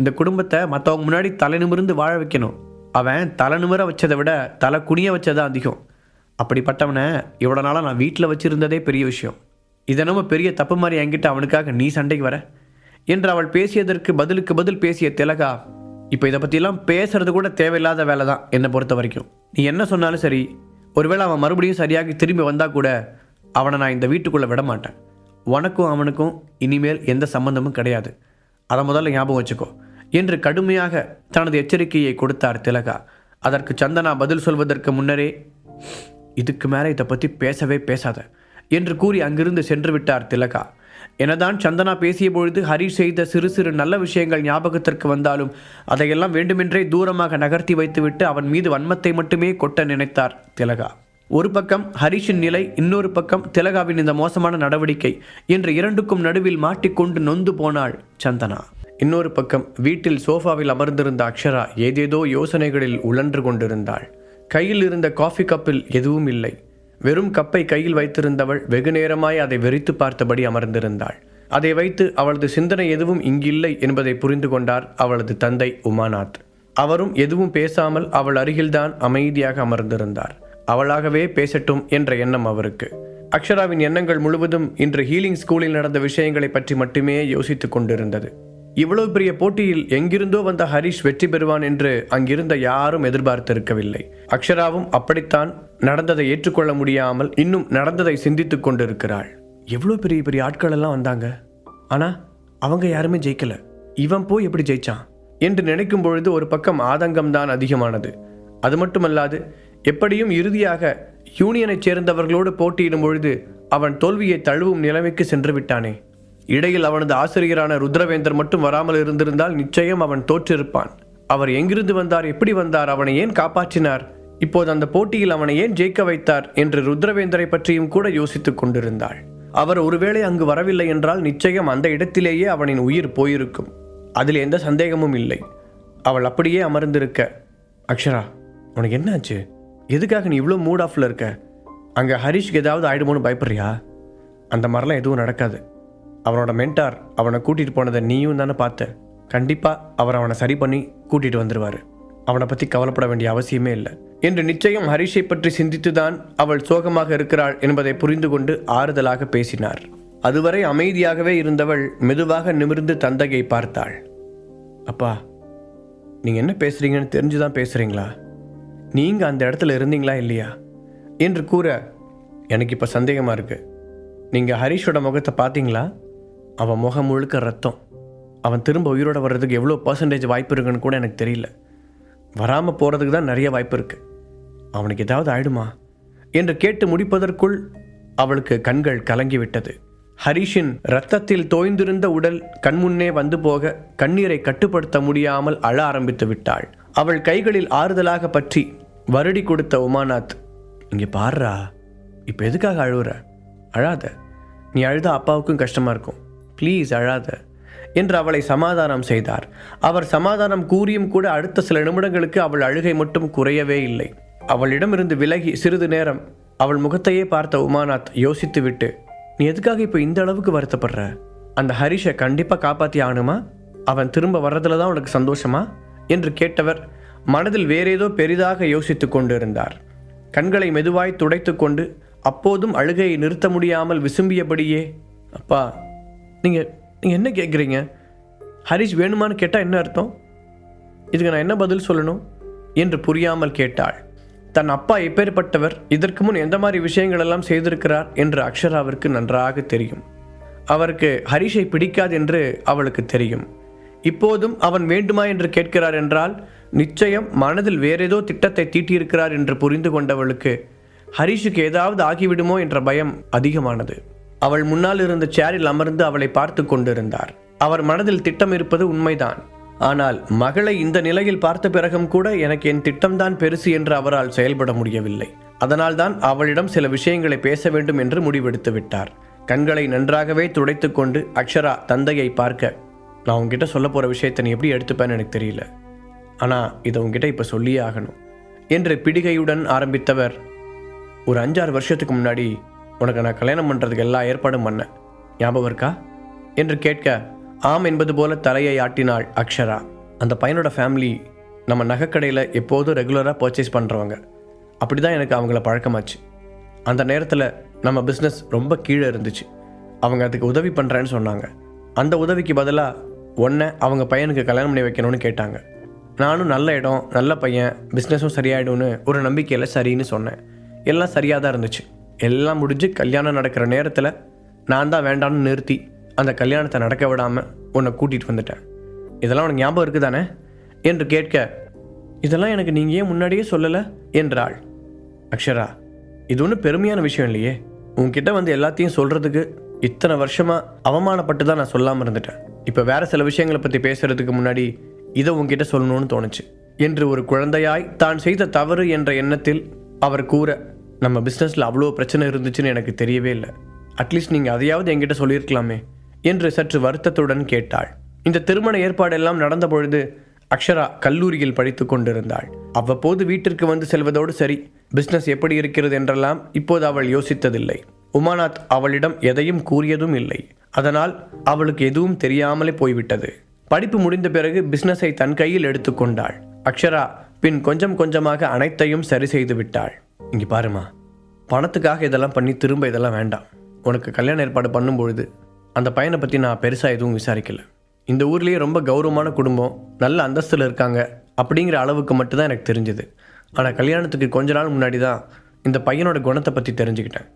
இந்த குடும்பத்தை மற்றவங்க முன்னாடி தலை நிமிர்ந்து வாழ வைக்கணும். அவன் தலை நிமிர வச்சதை விட தலை குனிய வச்சதான் அதிகம். அப்படிப்பட்டவனை இவ்வளோ நாளாக நான் வீட்டில் வச்சுருந்ததே பெரிய விஷயம். இதை பெரிய தப்பு மாதிரி என்கிட்ட அவனுக்காக நீ சண்டைக்கு வர. என்று அவள் பேசியதற்கு பதிலுக்கு பதில் பேசிய திலகா இப்போ இதை பற்றிலாம் பேசுறது கூட தேவையில்லாத வேலை தான் என்னை பொறுத்த வரைக்கும். நீ என்ன சொன்னாலும் சரி ஒருவேளை அவன் மறுபடியும் சரியாக திரும்பி வந்தால் கூட அவனை நான் இந்த வீட்டுக்குள்ளே விட மாட்டேன். உனக்கும் அவனுக்கும் இனிமேல் எந்த சம்பந்தமும் கிடையாது. அதை முதல்ல ஞாபகம் வச்சுக்கோ. என்று கடுமையாக தனது எச்சரிக்கையை கொடுத்தார் திலகா. அதற்கு சந்தனா பதில் சொல்வதற்கு முன்னரே இதுக்கு மேலே இதை பற்றி பேசவே பேசாத என்று கூறி அங்கிருந்து சென்று விட்டார் திலகா. எனதான் சந்தனா பேசிய பொழுது ஹரிஷ் செய்த சிறு சிறு நல்ல விஷயங்கள் ஞாபகத்திற்கு வந்தாலும் அதையெல்லாம் வேண்டுமென்றே தூரமாக நகர்த்தி வைத்துவிட்டு அவன் மீது வன்மத்தை மட்டுமே கொட்ட நினைத்தார் திலகா. ஒரு பக்கம் ஹரிஷின் நிலை இன்னொரு பக்கம் திலகாவின் இந்த மோசமான நடவடிக்கை என்று இரண்டுக்கும் நடுவில் மாட்டிக்கொண்டு நொந்து போனாள் சந்தனா. இன்னொரு பக்கம் வீட்டில் சோஃபாவில் அமர்ந்திருந்த அக்ஷரா ஏதேதோ யோசனைகளில் உழன்று கொண்டிருந்தாள். கையில் இருந்த காஃபி கப்பில் எதுவும் இல்லை. வெறும் கப்பை கையில் வைத்திருந்தவள் வெகு நேரமாய் அதை வெறித்து பார்த்தபடி அமர்ந்திருந்தாள். அதை வைத்து அவளது சிந்தனை எதுவும் இங்கில்லை என்பதை புரிந்து கொண்டார் அவளது தந்தை உமாநாத். அவரும் எதுவும் பேசாமல் அவள் அருகில்தான் அமைதியாக அமர்ந்திருந்தார். அவளாகவே பேசட்டும் என்ற எண்ணம் அவருக்கு. அக்ஷராவின் எண்ணங்கள் முழுவதும் இன்று ஹீலிங் ஸ்கூலில் நடந்த விஷயங்களை பற்றி மட்டுமே யோசித்துக் கொண்டிருந்தது. இவ்வளவு பெரிய போட்டியில் எங்கிருந்தோ வந்த ஹரிஷ் வெற்றி பெறுவான் என்று அங்கிருந்த யாரும் எதிர்பார்த்திருக்கவில்லை. அக்ஷராவும் அப்படித்தான் நடந்ததை ஏற்றுக்கொள்ள முடியாமல் இன்னும் நடந்ததை சிந்தித்துக் கொண்டிருக்கிறாள். எவ்வளோ பெரிய பெரிய ஆட்கள் எல்லாம் வந்தாங்க. ஆனா அவங்க யாருமே ஜெயிக்கல. இவன் போய் எப்படி ஜெயிச்சான்? என்று நினைக்கும் பொழுது ஒரு பக்கம் ஆதங்கம்தான் அதிகமானது. அது மட்டுமல்லாது எப்படியும் இறுதியாக யூனியனைச் சேர்ந்தவர்களோடு போட்டியிடும் பொழுது அவன் தோல்வியை தழுவும் நிலைமைக்கு சென்று விட்டானே. இடையில் அவனது ஆசிரியரான ருத்ரவேந்தர் மட்டும் வராமல் இருந்திருந்தால் நிச்சயம் அவன் தோற்றிருப்பான். அவர் எங்கிருந்து வந்தார் எப்படி வந்தார் அவனை ஏன் காப்பாற்றினார்? இப்போது அந்த போட்டியில் அவனை ஏன் ஜெயிக்க வைத்தார் என்று ருத்ரவேந்தரை பற்றியும் கூட யோசித்துக் கொண்டிருந்தாள். அவர் ஒருவேளை அங்கு வரவில்லை என்றால் நிச்சயம் அந்த இடத்திலேயே அவனின் உயிர் போயிருக்கும். அதில் எந்த சந்தேகமும் இல்லை. அவள் அப்படியே அமர்ந்திருக்க அக்ஷரா உனக்கு என்னாச்சு? எதுக்காக நீ இவ்வளோ மூட் ஆஃபில் இருக்க? அங்கே ஹரிஷ்க்கு ஏதாவது ஆயிடுமோன்னு பயப்படுறியா? அந்த மாதிரிலாம் எதுவும் நடக்காது. அவனோட மென்டார் அவனை கூட்டிகிட்டு போனதை நீயும் தானே பார்த்த. கண்டிப்பாக அவர் அவனை சரி பண்ணி கூட்டிகிட்டு வந்துடுவார் அவனை பற்றி கவலைப்பட வேண்டிய அவசியமே இல்லை. என்று நிச்சயம் ஹரிஷை பற்றி சிந்தித்துதான் அவள் சோகமாக இருக்கிறாள் என்பதை புரிந்து கொண்டு ஆறுதலாக பேசினார். அதுவரை அமைதியாகவே இருந்தவள் மெதுவாக நிமிர்ந்து தந்தையை பார்த்தாள். அப்பா நீங்கள் என்ன பேசுகிறீங்கன்னு தெரிஞ்சு தான் பேசுகிறீங்களா நீங்கள் அந்த இடத்துல இருந்தீங்களா இல்லையா? என்று கூற எனக்கு இப்போ சந்தேகமாக இருக்குது நீங்கள் ஹரிஷோட முகத்தை பார்த்தீங்களா? அவன் முகம் முழுக்க ரத்தம். அவன் திரும்ப உயிரோட வர்றதுக்கு எவ்வளோ பர்சன்டேஜ் வாய்ப்பு இருக்குன்னு கூட எனக்கு தெரியல. வராமல் போகிறதுக்கு தான் நிறைய வாய்ப்பு இருக்குது அவனுக்கு ஏதாவது ஆயிடுமா? என்று கேட்டு முடிப்பதற்குள் அவளுக்கு கண்கள் கலங்கிவிட்டது ஹரிஷின் ரத்தத்தில் தோய்ந்திருந்த உடல் கண்முன்னே வந்து போக கண்ணீரை கட்டுப்படுத்த முடியாமல் அழ ஆரம்பித்து விட்டாள். அவள் கைகளில் ஆறுதலாக பற்றி வருடி கொடுத்த உமாநாத் இங்கே பாடுறா இப்போ எதுக்காக அழுகுற அழாத. நீ அழுத அப்பாவுக்கும் கஷ்டமாக இருக்கும். ப்ளீஸ் அழாத. என்று அவளை சமாதானம் செய்தார். அவர் சமாதானம் கூறியும் கூட அடுத்த சில நிமிடங்களுக்கு அவள் அழுகை மட்டும் குறையவே இல்லை. அவளிடமிருந்து விலகி சிறிது நேரம் அவள் முகத்தையே பார்த்த உமாநாத் யோசித்துவிட்டு நீ எதுக்காக இப்போ இந்த அளவுக்கு வருத்தப்படுற? அந்த ஹரிஷை கண்டிப்பாக காப்பாற்றி ஆகணுமா அவன் திரும்ப வர்றதுல தான் உனக்கு சந்தோஷமா? என்று கேட்டவர் மனதில் வேறேதோ பெரிதாக யோசித்து கொண்டிருந்தார். கண்களை மெதுவாய் துடைத்து கொண்டு அப்போதும் அழுகையை நிறுத்த முடியாமல் விசும்பியபடியே அப்பா நீங்கள் நீங்கள் என்ன கேட்குறீங்க ஹரிஷ் வேணுமான்னு கேட்டால் என்ன அர்த்தம்? இதுக்கு நான் என்ன பதில் சொல்லணும்? என்று புரியாமல் கேட்டாள். தன் அப்பா எப்பேற்பட்டவர் இதற்கு முன் எந்த மாதிரி விஷயங்கள் எல்லாம் செய்திருக்கிறார் என்று அக்ஷராவிற்கு நன்றாக தெரியும். அவருக்கு ஹரிஷை பிடிக்காது என்று அவளுக்கு தெரியும். இப்போதும் அவன் வேண்டுமா என்று கேட்கிறார் என்றால் நிச்சயம் மனதில் வேறேதோ திட்டத்தை தீட்டியிருக்கிறார் என்று புரிந்து கொண்டவளுக்கு ஹரிஷுக்கு ஏதாவது ஆகிவிடுமோ என்ற பயம் அதிகமானது. அவள் முன்னால் இருந்த சேரில் அமர்ந்து அவளை பார்த்து கொண்டிருந்தார். அவர் மனதில் திட்டம் இருப்பது உண்மைதான். ஆனால் மகளை இந்த நிலையில் பார்த்த பிறகும் கூட எனக்கு என் திட்டம்தான் பெருசு என்று அவரால் செயல்பட முடியவில்லை. அதனால்தான் அவளிடம் சில விஷயங்களை பேச வேண்டும் என்று முடிவெடுத்து விட்டார். கண்களை நன்றாகவே துடைத்து கொண்டு அக்ஷரா தந்தையை பார்க்க நான் உங்ககிட்ட சொல்ல போகிற விஷயத்தை நீ எப்படி எடுத்துப்பேன்னு எனக்கு தெரியல. ஆனால் இதை உங்ககிட்ட இப்போ சொல்லியே ஆகணும். என்று பிடிகையுடன் ஆரம்பித்தவர். ஒரு அஞ்சாறு வருஷத்துக்கு முன்னாடி உனக்கு நான் கல்யாணம் பண்ணுறதுக்கு எல்லா ஏற்பாடும் பண்ணேன். ஞாபகம் இருக்கா? என்று கேட்க ஆம் என்பது போல தலையை ஆட்டினாள் அக்ஷரா. அந்த பையனோட ஃபேமிலி நம்ம நகைக்கடையில் எப்போதும் ரெகுலராக பர்ச்சேஸ் பண்ணுறவங்க அப்படி தான் எனக்கு அவங்கள பழக்கமாச்சு. அந்த நேரத்தில் நம்ம பிஸ்னஸ் ரொம்ப கீழே இருந்துச்சு. அவங்க அதுக்கு உதவி பண்ணுறேன்னு சொன்னாங்க. அந்த உதவிக்கு பதிலாக ஒன்றை அவங்க பையனுக்கு கல்யாணம் பண்ணி வைக்கணும்னு கேட்டாங்க. நானும் நல்ல இடம் நல்ல பையன் பிஸ்னஸும் சரியாயிடும்னு ஒரு நம்பிக்கையில் சரின்னு சொன்னேன். எல்லாம் சரியாக தான் இருந்துச்சு. எல்லாம் முடிஞ்சு கல்யாணம் நடக்கிற நேரத்தில் நான் தான் வேண்டான்னு நிறுத்தி அந்த கல்யாணத்தை நடக்க விடாமல் உன்னை கூட்டிகிட்டு வந்துட்டேன். இதெல்லாம் உனக்கு ஞாபகம் இருக்குதானே? என்று கேட்க இதெல்லாம் எனக்கு நீங்கள் ஏன் முன்னாடியே சொல்லலை? என்றாள். அக்ஷரா இது ஒன்றும் பெருமையான விஷயம் இல்லையே. உன்கிட்ட வந்து எல்லாத்தையும் சொல்கிறதுக்கு இத்தனை வருஷமாக அவமானப்பட்டு தான் நான் சொல்லாமல் இருந்துட்டேன். இப்போ வேறு சில விஷயங்களை பற்றி பேசுகிறதுக்கு முன்னாடி இதை உன்கிட்ட சொல்லணும்னு தோணுச்சு. என்று ஒரு குழந்தையாய் தான் செய்த தவறு என்ற எண்ணத்தில் அவர் கூற நம்ம பிஸ்னஸில் அவ்வளோ பிரச்சனை இருந்துச்சுன்னு எனக்கு தெரியவே இல்லை. அட்லீஸ்ட் நீங்கள் அதையாவது என்கிட்ட சொல்லியிருக்கலாமே என்று சற்று வருத்தத்துடன் கேட்டாள். இந்த திருமண ஏற்பாடெல்லாம் நடந்த பொழுது அக்ஷரா கல்லூரியில் படித்து கொண்டிருந்தாள். அவ்வப்போது வீட்டிற்கு வந்து செல்வதோடு சரி பிஸ்னஸ் எப்படி இருக்கிறது என்றெல்லாம் இப்போது அவள் யோசித்ததில்லை. உமாநாத் அவளிடம் எதையும் கூறியதும் இல்லை. அதனால் அவளுக்கு எதுவும் தெரியாமலே போய்விட்டது. படிப்பு முடிந்த பிறகு பிஸ்னஸை தன் கையில் எடுத்துக்கொண்டாள் அக்ஷரா பின் கொஞ்சம் கொஞ்சமாக அனைத்தையும் சரி செய்து விட்டாள். இங்கே பாருமா. பணத்துக்காக இதெல்லாம் பண்ணி திரும்ப இதெல்லாம் வேண்டாம். உனக்கு கல்யாண ஏற்பாடு பண்ணும்பொழுது அந்த பையனை பற்றி நான் பெருசாக எதுவும் விசாரிக்கல. இந்த ஊர்லேயே ரொம்ப கௌரவமான குடும்பம் நல்ல அந்தஸ்தில் இருக்காங்க அப்படிங்கிற அளவுக்கு மட்டும்தான் எனக்கு தெரிஞ்சது. ஆனால் கல்யாணத்துக்கு கொஞ்ச நாள் முன்னாடி தான் இந்த பையனோட குணத்தை பற்றி தெரிஞ்சுக்கிட்டேன்.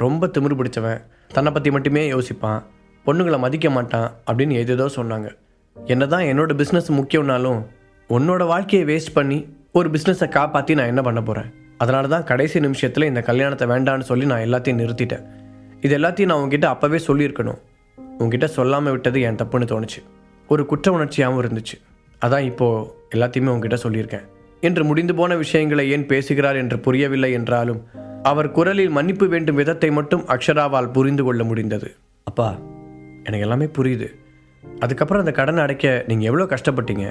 ரொம்ப திமிரு பிடிச்சவன் தன்னை பற்றி மட்டுமே யோசிப்பான் பொண்ணுங்களை மதிக்க மாட்டான் அப்படின்னு ஏதேதோ சொன்னாங்க. என்னதான் என்னோடய பிஸ்னஸ் முக்கியம்னாலும் உன்னோட வாழ்க்கையை வேஸ்ட் பண்ணி ஒரு பிஸ்னஸை காப்பாற்றி நான் என்ன பண்ண போகிறேன் அதனால தான் கடைசி நிமிஷத்தில் இந்த கல்யாணத்தை வேண்டான்னு சொல்லி நான் எல்லாத்தையும் நிறுத்திட்டேன். இது எல்லாத்தையும் நான் உங்ககிட்ட அப்போவே சொல்லியிருக்கணும். உங்ககிட்ட சொல்லாமல் விட்டது என் தப்புன்னு தோணுச்சு. ஒரு குற்ற உணர்ச்சியாகவும் இருந்துச்சு. அதான் இப்போது எல்லாத்தையுமே உங்ககிட்ட சொல்லியிருக்கேன். என்று முடிந்து போன விஷயங்களை ஏன் பேசுகிறார் என்று புரியவில்லை என்றாலும் அவர் குரலில் மன்னிப்பு வேண்டும் விதத்தை மட்டும் அக்ஷராவால் புரிந்து கொள்ள முடிந்தது. அப்பா எனக்கு எல்லாமே புரியுது. அதுக்கப்புறம் அந்த கடனை அடைக்க நீங்கள் எவ்வளோ கஷ்டப்பட்டீங்க?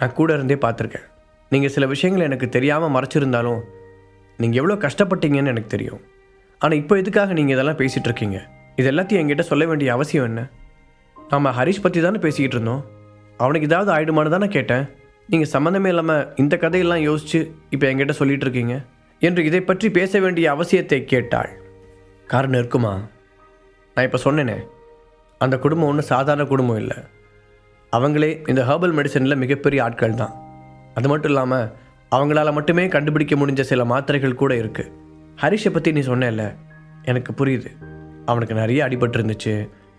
நான் கூட இருந்தே பார்த்துருக்கேன். நீங்கள் சில விஷயங்களை எனக்கு தெரியாமல் மறைச்சிருந்தாலும் நீங்கள் எவ்வளோ கஷ்டப்பட்டீங்கன்னு எனக்கு தெரியும். ஆனால் இப்போ எதுக்காக நீங்கள் இதெல்லாம் பேசிகிட்டு இருக்கீங்க? இது எல்லாத்தையும் என்கிட்ட சொல்ல வேண்டிய அவசியம் என்ன? நாம் ஹரிஷ் பற்றி தானே பேசிக்கிட்டு இருந்தோம். அவனுக்கு ஏதாவது ஆயிடுமான்னு தானே கேட்டேன். நீங்கள் சம்மந்தமே இல்லாமல் இந்த கதையெல்லாம் யோசித்து இப்போ என்கிட்ட சொல்லிகிட்டு இருக்கீங்க. என்று இதை பற்றி பேச வேண்டிய அவசியத்தை கேட்டாள். காரணம் இருக்குமா? நான் இப்போ சொன்னேனே அந்த குடும்பம் ஒன்றும் சாதாரண குடும்பம் இல்லை. அவங்களே இந்த ஹர்பல் மெடிசனில் மிகப்பெரிய ஆட்கள் தான் அது மட்டும் இல்லாமல் அவங்களால மட்டுமே கண்டுபிடிக்க முடிஞ்ச சில மாத்திரைகள் கூட இருக்குது ஹரிஷை பற்றி நீ சொன்னேல்ல? எனக்கு புரியுது. அவனுக்கு நிறைய அடிபட்டு இருந்துச்சு.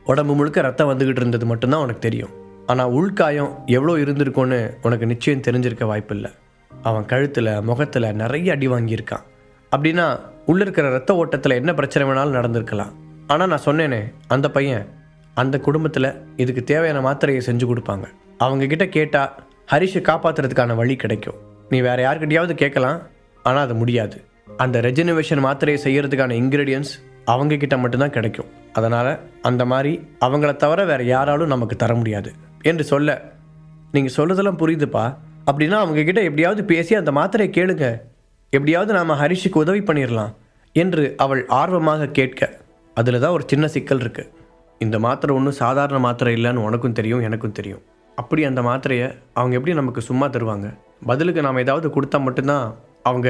உடம்பு முழுக்க ரத்தம் வந்துக்கிட்டு இருந்தது மட்டும்தான் உனக்கு தெரியும். ஆனால் உள்காயம் எவ்வளோ இருந்திருக்கும்னு உனக்கு நிச்சயம் தெரிஞ்சிருக்க வாய்ப்பில்லை. அவன் கழுத்தில் முகத்தில் நிறைய அடி வாங்கியிருக்கான். அப்படின்னா உள்ளே இருக்கிற ரத்த ஓட்டத்தில் என்ன பிரச்சனை வேணாலும் நடந்திருக்கலாம். ஆனால் நான் சொன்னேனே அந்த பையன் அந்த குடும்பத்தில் இதுக்கு தேவையான மாத்திரையை செஞ்சு கொடுப்பாங்க. அவங்கக்கிட்ட கேட்டால் ஹரிஷை காப்பாற்றுறதுக்கான வழி கிடைக்கும். நீ வேறு யார்கிட்டையாவது கேட்கலாம் ஆனால் அது முடியாது. அந்த ரெஜினவேஷன் மாத்திரையை செய்கிறதுக்கான இன்க்ரீடியன்ஸ் அவங்கக்கிட்ட மட்டும்தான் கிடைக்கும். அதனால் அந்த மாதிரி அவங்கள தவிர வேறு யாராலும் நமக்கு தர முடியாது. என்று சொல்ல நீங்கள் சொல்றதெல்லாம் புரியுதுப்பா. அப்படின்னா அவங்கக்கிட்ட எப்படியாவது பேசி அந்த மாத்திரையை கேளுங்க. எப்படியாவது நாம ஹரிஷுக்கு உதவி பண்ணிடலாம் என்று அவள் ஆர்வமாக கேட்க அதில் தான் ஒரு சின்ன சிக்கல் இருக்குது இந்த மாத்திரை ஒன்றும் சாதாரண மாத்திரை இல்லைன்னு உனக்கும் தெரியும் எனக்கும் தெரியும். அப்படி அந்த மாத்திரையை அவங்க எப்படி நமக்கு சும்மா தருவாங்க? பதிலுக்கு நாம் ஏதாவது கொடுத்தா மட்டும்தான் அவங்க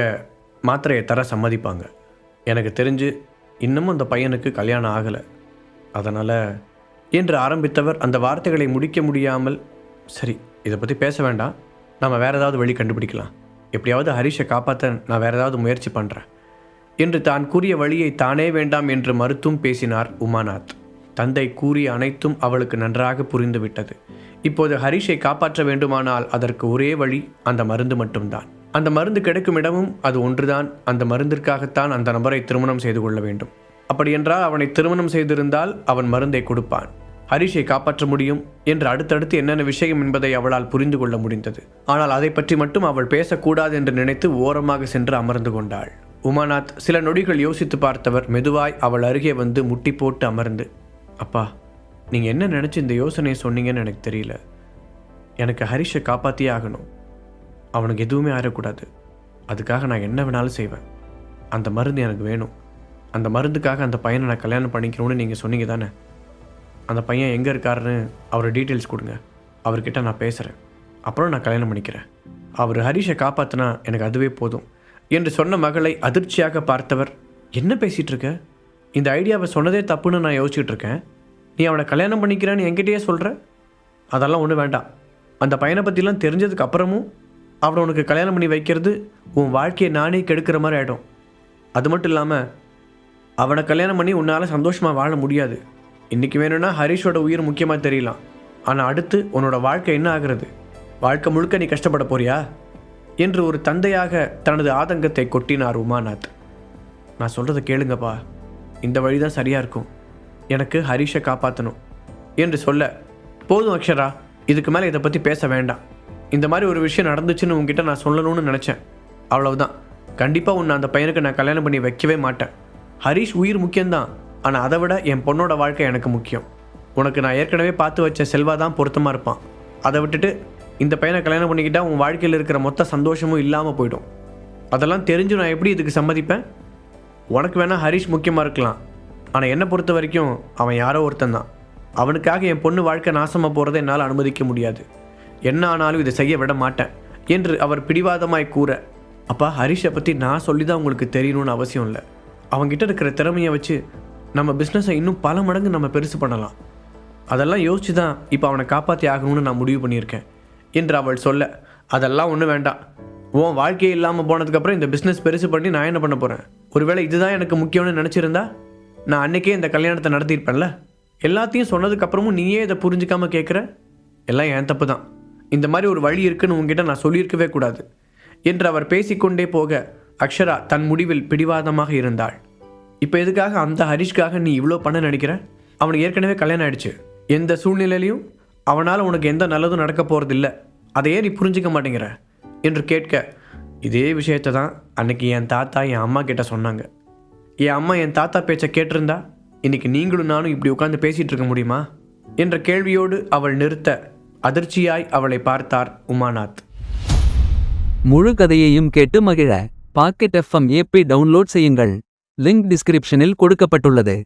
மாத்திரையை தர சம்மதிப்பாங்க. எனக்கு தெரிஞ்சு இன்னமும் அந்த பையனுக்கு கல்யாணம் ஆகலை. அதனால் என்று ஆரம்பித்தவர் அந்த வார்த்தைகளை முடிக்க முடியாமல் சரி இதை பற்றி பேச வேண்டாம். நம்ம வேற ஏதாவது வழி கண்டுபிடிக்கலாம். எப்படியாவது ஹரிஷை காப்பாற்ற நான் வேறு ஏதாவது முயற்சி பண்ணுறேன் என்று தான் கூறிய வழியை தானே வேண்டாம் என்று மறுத்தும் பேசினார் உமாநாத். தந்தை கூறிய அனைத்தும் அவளுக்கு நன்றாக புரிந்துவிட்டது. இப்போது ஹரிஷை காப்பாற்ற வேண்டுமானால் அதற்கு ஒரே வழி அந்த மருந்து மட்டும்தான். அந்த மருந்து கிடைக்கும் இடமும் அது ஒன்றுதான். அந்த மருந்திற்காகத்தான் அந்த நபரை திருமணம் செய்து கொள்ள வேண்டும். அப்படியென்றால் அவனை திருமணம் செய்திருந்தால் அவன் மருந்தை கொடுப்பான். ஹரிஷை காப்பாற்ற முடியும் என்று அடுத்தடுத்து என்னென்ன விஷயம் என்பதை அவளால் புரிந்து கொள்ள முடிந்தது. ஆனால் அதை பற்றி மட்டும் அவள் பேசக்கூடாது என்று நினைத்து ஓரமாக சென்று அமர்ந்து கொண்டாள். உமாநாத் சில நொடிகள் யோசித்து பார்த்தவர் மெதுவாய் அவள் அருகே வந்து முட்டி போட்டு அமர்ந்து அப்பா நீங்கள் என்ன நினச்சி இந்த யோசனையை சொன்னீங்கன்னு எனக்கு தெரியல. எனக்கு ஹரிஷை காப்பாற்றியே ஆகணும். அவனுக்கு எதுவுமே ஆயிடக்கூடாது அதுக்காக நான் என்ன வேணாலும் செய்வேன். அந்த மருந்து எனக்கு வேணும். அந்த மருந்துக்காக அந்த பையனை நான் கல்யாணம் பண்ணிக்கணும்னு நீங்கள் சொன்னீங்க தானே? அந்த பையன் எங்கே இருக்காருன்னு அவர் டீட்டெயில்ஸ் கொடுங்க. அவர்கிட்ட நான் பேசுகிறேன் அப்புறம் நான் கல்யாணம் பண்ணிக்கிறேன். அவர் ஹரிஷை காப்பாற்றினா எனக்கு அதுவே போதும். என்று சொன்ன மகளை அதிர்ச்சியாக பார்த்தவர் என்ன பேசிகிட்டு இருக்க? இந்த ஐடியாவை சொன்னதே தப்புன்னு நான் யோசிச்சுட்டு இருக்கேன். நீ அவனை கல்யாணம் பண்ணிக்கிறேன்னு என்கிட்டயே சொல்கிற அதெல்லாம் ஒன்றும் வேண்டாம். அந்த பையனை பற்றிலாம் தெரிஞ்சதுக்கு அப்புறமும் அவனை உனக்கு கல்யாணம் பண்ணி வைக்கிறது உன் வாழ்க்கையை நானே கெடுக்கிற மாதிரி ஆகிடும் அது மட்டும் இல்லாமல் அவனை கல்யாணம் பண்ணி உன்னால் சந்தோஷமாக வாழ முடியாது. இன்றைக்கி வேணும்னா ஹரிஷோட உயிர் முக்கியமாக தெரியலாம். ஆனால் அடுத்து உன்னோட வாழ்க்கை என்ன ஆகிறது? வாழ்க்கை முழுக்க நீ கஷ்டப்பட போறியா? என்று ஒரு தந்தையாக தனது ஆதங்கத்தை கொட்டினார் உமாநாத். நான் சொல்கிறத கேளுங்கப்பா. இந்த வழி தான் சரியாக இருக்கும். எனக்கு ஹரிஷை காப்பாற்றணும் என்று சொல்ல போதும் அக்ஷரா இதுக்கு மேலே இதை பற்றி பேச வேண்டாம். இந்த மாதிரி ஒரு விஷயம் நடந்துச்சுன்னு உங்ககிட்ட நான் சொல்லணும்னு நினச்சேன். அவ்வளவுதான். கண்டிப்பாக உன்னை அந்த பையனுக்கு நான் கல்யாணம் பண்ணி வைக்கவே மாட்டேன். ஹரிஷ் உயிர் முக்கியம்தான். ஆனால் அதை விட என் பொண்ணோட வாழ்க்கை எனக்கு முக்கியம். உனக்கு நான் ஏற்கனவே பார்த்து வச்ச செல்வா தான் பொருத்தமாக இருப்பான். அதை விட்டுட்டு இந்த பையனை கல்யாணம் பண்ணிக்கிட்டால் உன் வாழ்க்கையில் இருக்கிற மொத்த சந்தோஷமும் இல்லாமல் போயிடும். அதெல்லாம் தெரிஞ்சு நான் எப்படி இதுக்கு சம்மதிப்பேன்? உனக்கு வேணால் ஹரிஷ் முக்கியமாக இருக்கலாம். ஆனால் என்னை பொறுத்த வரைக்கும் அவன் யாரோ ஒருத்தன் தான் அவனுக்காக என் பொண்ணு வாழ்க்கை நாசமாக போகிறதை என்னால் அனுமதிக்க முடியாது. என்ன ஆனாலும் இதை செய்ய விட மாட்டேன் என்று அவர் பிடிவாதமாய் கூற அப்பா ஹரிஷை பற்றி நான் சொல்லி தான் உங்களுக்கு தெரியணும்னு அவசியம் இல்லை. அவன்கிட்ட இருக்கிற திறமையை வச்சு நம்ம பிஸ்னஸை இன்னும் பல மடங்கு நம்ம பெருசு பண்ணலாம். அதெல்லாம் யோசிச்சு தான் இப்போ அவனை காப்பாற்றி ஆகணும்னு நான் முடிவு பண்ணியிருக்கேன் என்று அவள் சொல்ல அதெல்லாம் ஒன்றும் வேண்டாம். உன் வாழ்க்கையே இல்லாமல் போனதுக்கப்புறம் இந்த பிஸ்னஸ் பெருசு பண்ணி நான் என்ன பண்ண போகிறேன் ஒருவேளை இதுதான் எனக்கு முக்கியம்னு நினச்சிருந்தா நான் அன்னைக்கே இந்த கல்யாணத்தை நடத்தியிருப்பேன்ல? எல்லாத்தையும் சொன்னதுக்கப்புறமும் நீயே இதை புரிஞ்சிக்காமல் கேட்குற எல்லாம் என் தப்பு தான் இந்த மாதிரி ஒரு வழி இருக்குன்னு உங்ககிட்ட நான் சொல்லியிருக்கவே கூடாது. என்று அவர் பேசிக்கொண்டே போக அக்ஷரா தன் முடிவில் பிடிவாதமாக இருந்தாள். இப்போ எதுக்காக அந்த ஹரிஷ்காக நீ இவ்வளோ பண்ண நினைக்கிற? அவனுக்கு ஏற்கனவே கல்யாணம் ஆயிடுச்சு. எந்த சூழ்நிலையிலையும் அவனால் உனக்கு எந்த நல்லதும் நடக்க போகிறதில்ல அதையே நீ புரிஞ்சிக்க மாட்டேங்கிற. என்று கேட்க இதே விஷயத்தை தான் அன்னைக்கு என் தாத்தா என் அம்மா கிட்ட சொன்னாங்க. என் அம்மா என் தாத்தா பேச்சை கேட்டிருந்தா இன்னைக்கு நீங்களும் நானும் இப்படி உட்காந்து பேசிகிட்டு இருக்க முடியுமா? என்ற கேள்வியோடு அவள் நிறுத்த அதிர்ச்சியாய் அவளை பார்த்தார் உமாநாத். முழு கதையையும் கேட்டு மகிழ பாக்கெட் எஃப்எம் ஏபி டவுன்லோட் செய்யுங்கள். லிங்க் டிஸ்கிரிப்ஷனில் கொடுக்கப்பட்டுள்ளது.